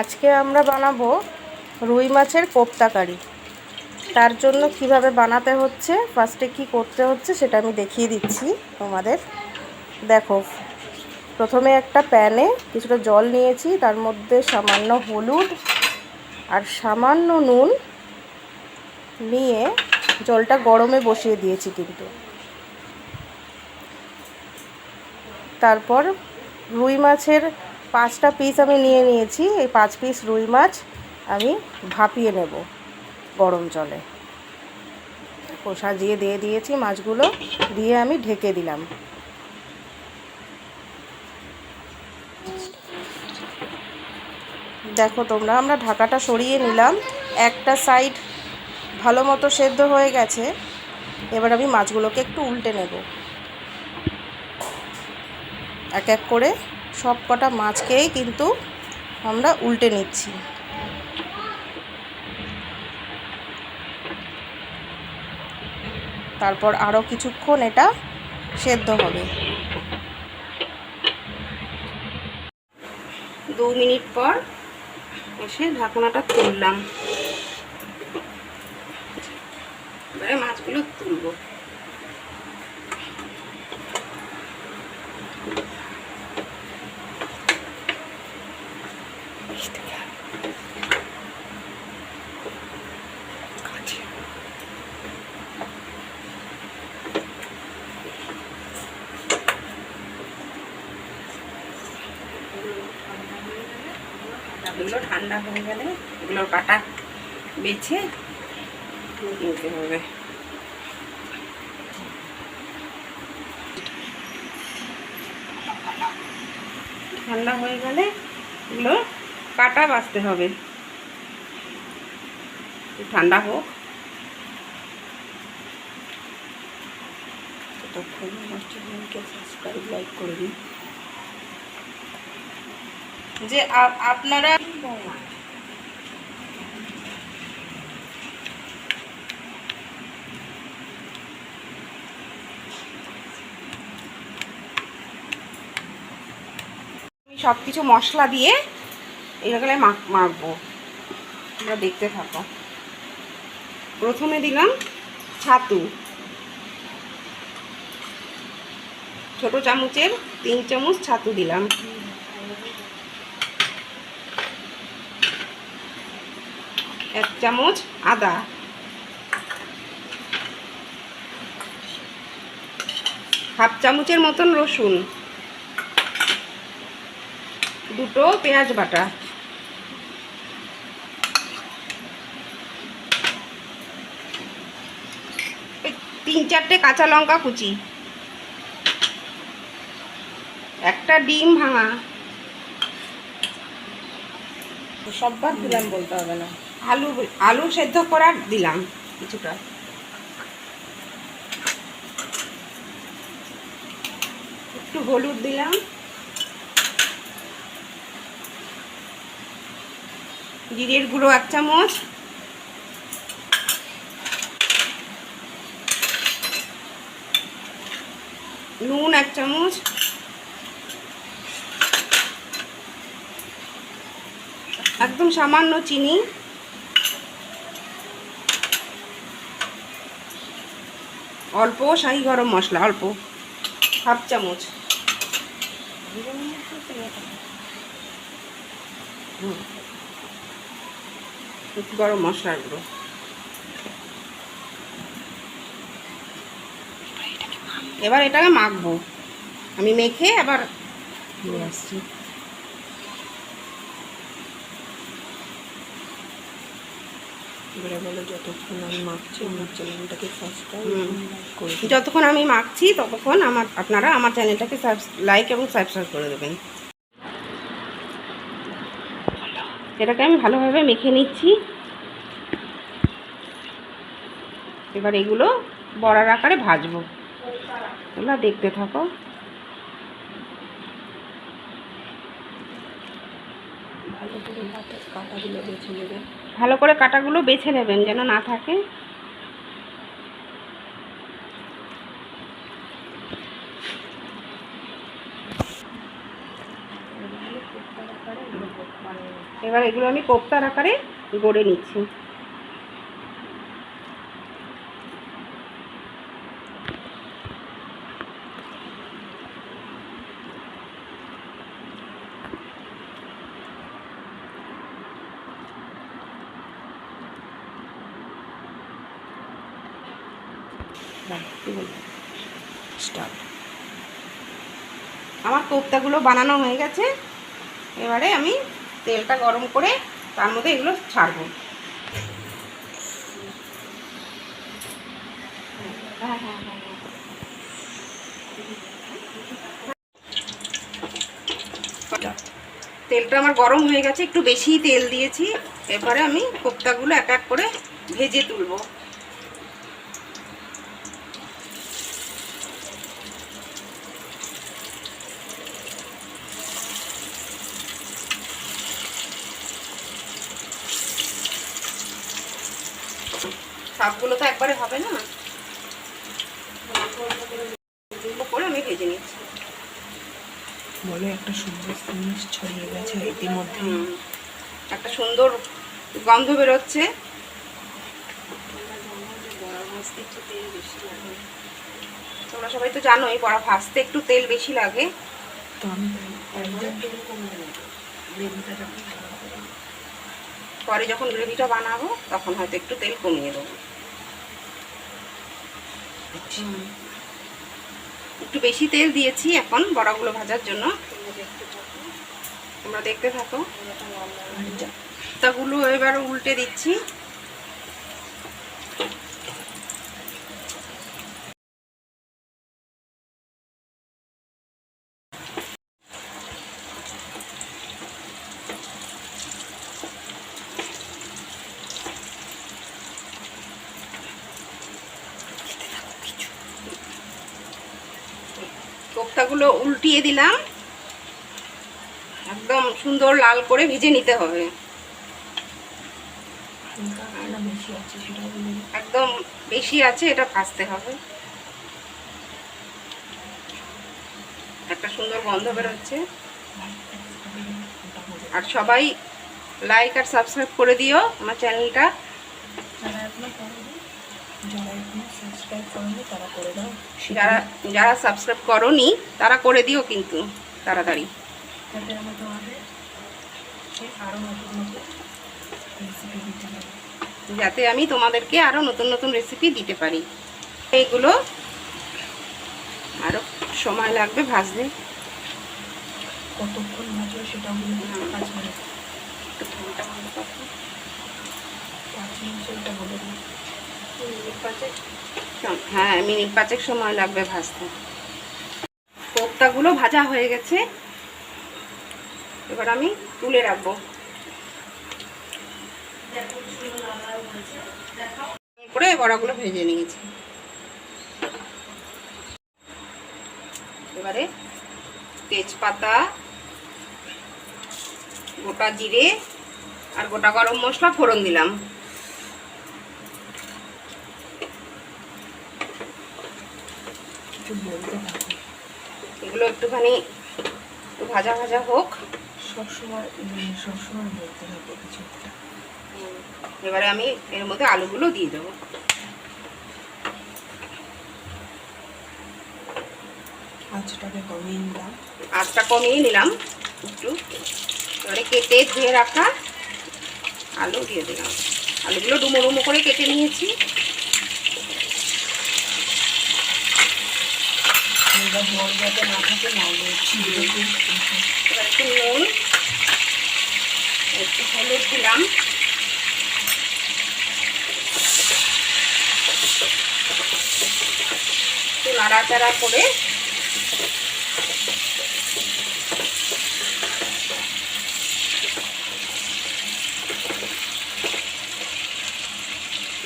আজকে আমরা বানাবো রুই মাছের কোপ্তা কারি তার জন্য কীভাবে বানাতে হচ্ছে ফার্স্টে কি করতে হচ্ছে সেটা আমি দেখিয়ে দিচ্ছি তোমাদের। দেখো, প্রথমে একটা প্যানে কিছুটা জল নিয়েছি, তার মধ্যে সামান্য হলুদ আর সামান্য নুন নিয়ে জলটা গরমে বসিয়ে দিয়েছি কিন্তু। তারপর রুই মাছের পাঁচটা পিস আমি নিয়ে নিয়েছি। এই পাঁচ পিস রুই মাছ আমি ভাপিয়ে নেব গরম জলে। সাজিয়ে দিয়ে দিয়েছি মাছগুলো, দিয়ে আমি ঢেকে দিলাম। দেখো তোমরা, আমরা ঢাকাটা সরিয়ে নিলাম। একটা সাইড ভালো মতো সেদ্ধ হয়ে গেছে। এবার আমি মাছগুলোকে একটু উল্টে নেব। এক এক করে সব কটা মাছকেই কিন্তু আমরা উল্টে নিচ্ছি। তারপর আরও কিছুক্ষণ এটা সেদ্ধ হবে। দু মিনিট পর এসে ঢাকনাটা তুললাম। এবারে মাছগুলো তুলবো এগুলো ঠান্ডা হয়ে গেলে এগুলোর কাটা বেছে নিতে হবে। ঠান্ডা হয়ে গেলে এগুলো কাটা বাছতে হবে। ঠান্ডা হোক। ততক্ষণ আমার সাবস্ক্রাইব লাইক করে দিন। যে আপনারা সব কিছু মশলা দিয়ে এগুলো মাখ মাখবো। তোমরা দেখতে থাকো। প্রথমে দিলাম ছাতু। ছোট চামচের তিন চামচ ছাতু দিলাম। এক চামচ আদা। হাফ চামচের মতন রসুন। দুটো পেঁয়াজ বাটা। তিন চারটে কাঁচা লঙ্কা কুচি। একটা ডিম ভাঙা। সববার দিলাম বলতে হবে না। আলু আলু সেদ্ধ করা দিলাম কিছুটা। একটু হলুদ দিলাম। জিরের গুঁড়ো এক চামচ। নুন এক চামচ। একদম সামান্য চিনি। অল্প শাহি গরম মশলা, অল্প। হাফ চামচ। গরম মশলার গুঁড়ো। এবার এটাকে মাখবো। আমি মেখে আবার নিয়ে আসছি। এবারে বলো যতক্ষণ আমি মাখছি আমার চ্যানেলটাকে সাবস্ক্রাইব। যতক্ষণ আমি মাখছি ততক্ষণ আমার আপনারা আমার চ্যানেলটাকে লাইক এবং সাবস্ক্রাইব করে দেবেন। এটাকে আমি ভালোভাবে মেখে নিচ্ছি। এবার এগুলো বড়ার আকারে ভাজবো। তোমরা দেখতে থাকো ভালো করে কাটা কাটাগুলো বেছে নেবেন ভালো করে কাটাগুলো বেছে নেবেন যেন না থাকে। এবার এগুলো আমি কোপ্তার আকারে গড়ে নিচ্ছি আমার কোপ্তাগুলো বানানো হয়ে গেছে। এবারে আমি তেলটা গরম করে তার মধ্যে এগুলো ছাড়বো। তেলটা আমার গরম হয়ে গেছে, একটু বেশি তেল দিয়েছি। এবারে আমি কোপ্তাগুলো এক এক করে ভেজে তুলবো। সবগুলো তো একবারে হবে না। করে আমি ভেজে নিচ্ছি। বলে একটা সুন্দর জিনিস ছড়িয়ে গেছে ইতিমধ্যে। একটা সুন্দর গন্ধ বেরোচ্ছে। তোমরা সবাই তো জানোই বড়া ভাজতে একটু তেল বেশি লাগে। তো আমি পরে যখন গ্রেভিটা বানাবো তখন হয়তো একটু তেল কমিয়ে দেবো। একটু বেশি তেল দিয়েছি এখন বড়াগুলো ভাজার জন্য। তোমরা দেখতে থাকো। তাগুলো এবার উল্টে দিচ্ছি। কোপ্তাগুলো উল্টিয়ে দিলাম। একদম সুন্দর লাল করে ভেজে নিতে হবে। একদম বেশি আছে, এটা ভাজতে হবে। একটা সুন্দর গন্ধ বেরোচ্ছে। আর সবাই লাইক আর সাবস্ক্রাইব করে দিও আমার চ্যানেলটা যারা এখনও করেনি যারা এখনও সাবস্ক্রাইব করেনি তারা করে দাও। যারা যারা সাবস্ক্রাইব করনি তারা করে দিও কিন্তু তাড়াতাড়ি। আমরা তোমাদের আরও নতুন নতুন রেসিপি দিতে পারি। যাতে আমি তোমাদেরকে আরও নতুন নতুন রেসিপি দিতে পারি। এইগুলো আরও সময় লাগবে ভাজতে। কতক্ষণ ভাজবে সেটা পাঁচ মিনিট। পাঁচ মিনিট। সেটা বলে দিই হ্যাঁ মিনিট পাঁচেক সময় লাগবে ভাজতে। কোপ্তাগুলো ভাজা হয়ে গেছে। এবার আমি তুলে রাখব। করে বড়াগুলো ভেজে নিয়েছি। এবারে তেজপাতা, গোটা জিরে আর গোটা গরম মশলা ফোড়ন দিলাম। কিছু বলতে থাকো এগুলো একটুখানি ভাজা ভাজা হোক। সবসময় সবসময় বলতে থাকো কিছু একটা এবারে আমি এর মধ্যে আলুগুলো দিয়ে দেবো। আঁচটাকে কমিয়ে নিলাম। আঁচটা কমিয়ে নিলাম। একটু এবারে কেটে ধুয়ে রাখা আলু দিয়ে দিলাম। আলুগুলো ডুমো ডুমো করে কেটে নিয়েছি। এবার জল যাতে না থাকে এবার একটু নুন একটু হলুদ দিলাম। একটু নাড়াচাড়া করে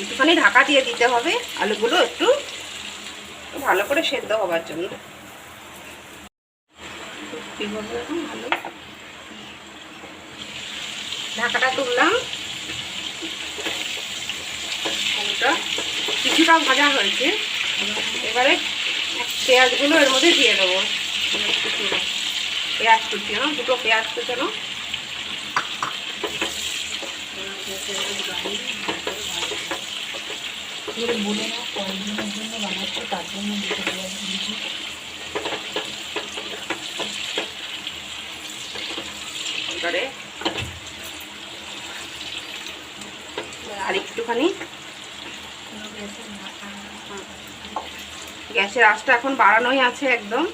একটুখানি ঢাকা দিয়ে দিতে হবে। আলুগুলো একটু ভালো করে সেদ্ধ হবার জন্য। ঢাকাটা তুললাম। কিছুটা ভাজা হয়েছে। এবারে পেঁয়াজগুলো এর মধ্যে দিয়ে দেবো। পেঁয়াজ কুচানো দুটো পেঁয়াজ কুচানো। বলে না, কয়েকদিনের জন্য বানাচ্ছি, তার জন্য দুটো পেঁয়াজ দিয়েছি আর একটুখানি। গ্যাসের আঁচটা এখন বাড়ানোই আছে একদম।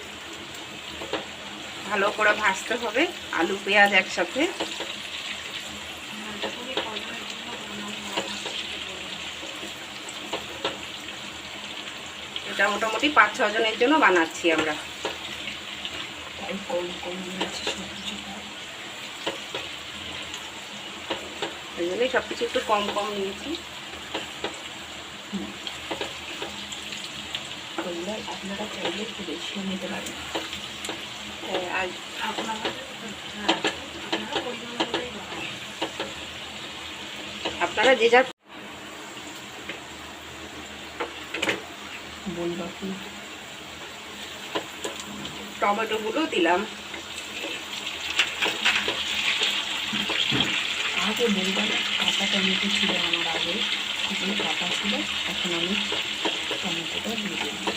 ভালো করে ভাজতে হবে, আলু, পেঁয়াজ একসাথে। এটা মোটামুটি পাঁচ, ছ জনের জন্য বানাচ্ছি আমরা। কিছু জন্যই সব কিছু একটু কম কম নিয়েছি। ওইগুলো আপনারা চাইলে একটু বেশিও নিতে পারেন। হ্যাঁ, আর আপনারা আপনারা যে যার টমেটোগুলো দিলাম। আগে বলবা না কাঁচা টমেটো ছিল আমার আগে সেগুলো কাটা ছিল, এখন আমি টমেটোটা দিয়ে দিলাম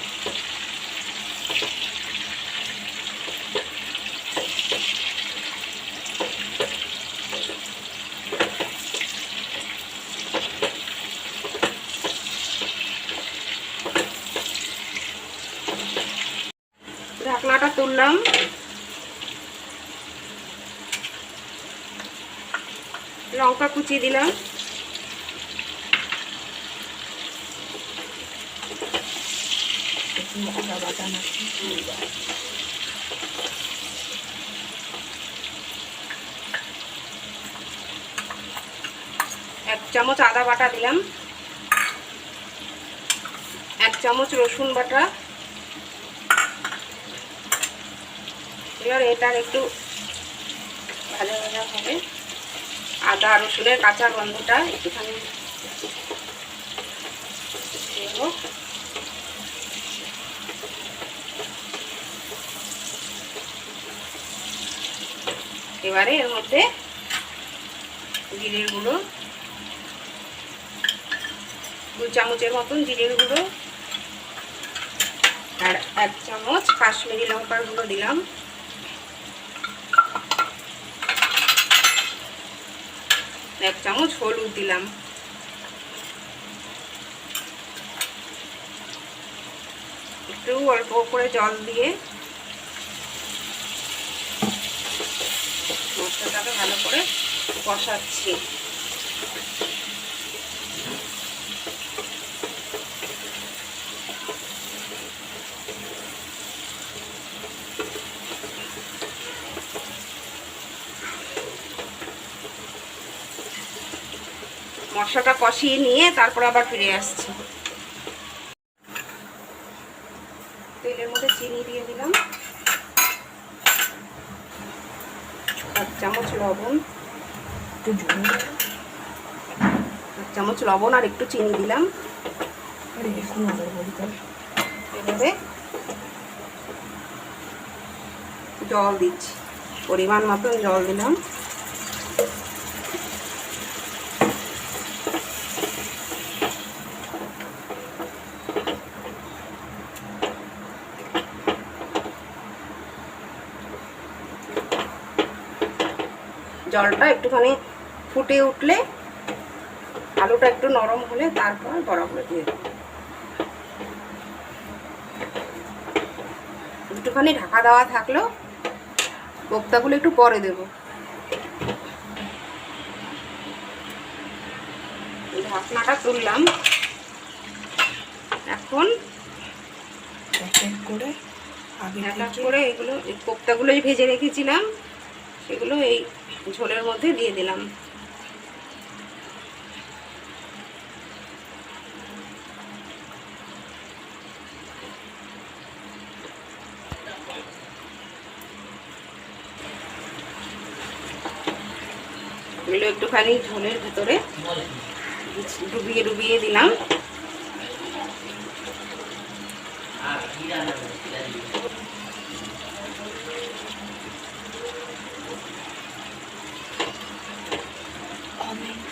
ঢাকনাটা তুললাম লঙ্কা কুচি দিলাম। এক চামচ আদা বাটা দিলাম। এক চামচ রসুন বাটা। এবার এটার একটু ভাজা ভাজা হবে। আদা, রসুনের কাঁচা গন্ধটা একটুখানি এবারে এর মধ্যে জিরের গুঁড়ো, দু চামচের মতন জিরের গুঁড়ো, আর এক চামচ কাশ্মীরি লঙ্কার গুঁড়ো দিলাম। এক চামচ হলুদ দিলাম। একটু অল্প করে জল দিয়ে মশলাটাকে ভালো করে কষাচ্ছি। মশলাটা কষিয়ে নিয়ে তারপর আবার ফিরে আসছি। তেলের মধ্যে চিনি দিয়ে দিলাম। এক চামচ লবণ। একটু এক চামচ লবণ আর একটু চিনি দিলাম। এভাবে জল দিচ্ছি। পরিমাণ মতন জল দিলাম। জলটা একটুখানি ফুটে উঠলে আলুটা একটু নরম হলে তারপর বড়াগুলো দিয়ে দেবো। একটুখানি ঢাকা দেওয়া থাকলেও কোপ্তাগুলো একটু পরে দেব। ঢাকনাটা তুললাম। এখন করে করে এগুলো এই কোপ্তাগুলো ভেজে রেখেছিলাম। সেগুলো এই ঝোলের মধ্যে দিয়ে দিলাম। এগুলো একটুখানি ঝোলের ভিতরে ডুবিয়ে ডুবিয়ে দিলাম।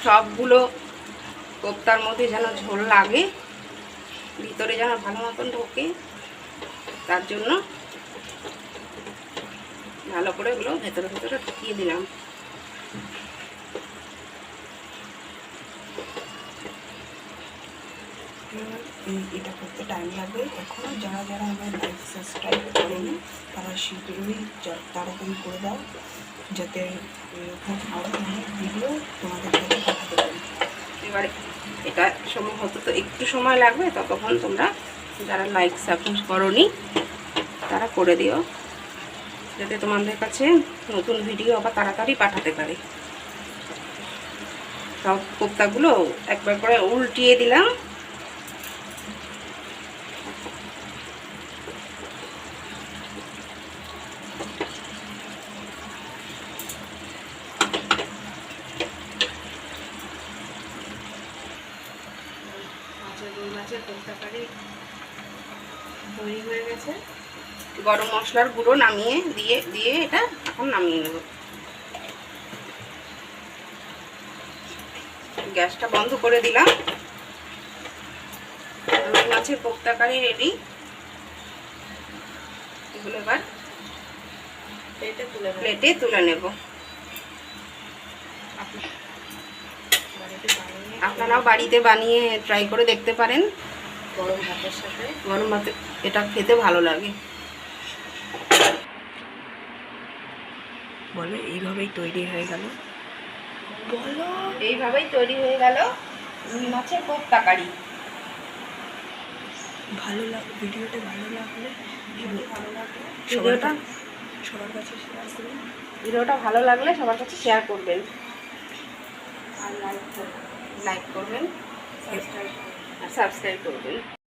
সবগুলো কোপ্তার মধ্যে যেন ঝোল লাগে, ভিতরে যেন ভালো মতন ঢোকে, তার জন্য ভালো করে ওগুলো ভেতরে ভেতরে ঢুকিয়ে দিলাম। এটা করতে টাইম লাগবে। এখনও যারা যারা আমার লাইক সাবস্ক্রাইব করেনি, তারা শীঘ্রই তাড়াতাড়ি করে দাও। যাতে এরকম অনেক ভিডিও তোমাদের কাছে পাঠাতে পারি। এবারে এটা সম্ভবত তো একটু সময় লাগবে, ততক্ষণ তোমরা যারা লাইক সাবস্ক্রাইব করনি, তারা করে দিও। যাতে তোমাদের কাছে নতুন ভিডিও আবার তাড়াতাড়ি পাঠাতে পারে। সব কোপ্তাগুলো একবার করে উল্টিয়ে দিলাম। মাছের রুই কারি তৈরি হয়ে গেছে। গরম মশলার গুঁড়ো নামিয়ে দিয়ে দিয়ে এটা এখন নামিয়ে নেব। গ্যাসটা বন্ধ করে দিলাম। রুই মাছের কোপ্তা কারি রেডি এগুলো এবার প্লেটে তুলে নেব বাড়িতে বানিয়ে আপনারাও বাড়িতে বানিয়ে ট্রাই করে দেখতে পারেন। গরম ভাতের সাথে। গরম ভাতে এটা খেতে ভালো লাগে। বলো এইভাবেই তৈরি হয়ে গেল। বলো এইভাবেই তৈরি হয়ে গেল রুই মাছের কোপ্তা কারি ভালো লাগ ভিডিওটা ভালো লাগলে ভালো ভিডিওটা সবার কাছে শেয়ার করুন। ভিডিওটা ভালো লাগলে সবার কাছে শেয়ার করবেন। আর লাইক লাইক করবেন আর সাবস্ক্রাইব করবেন।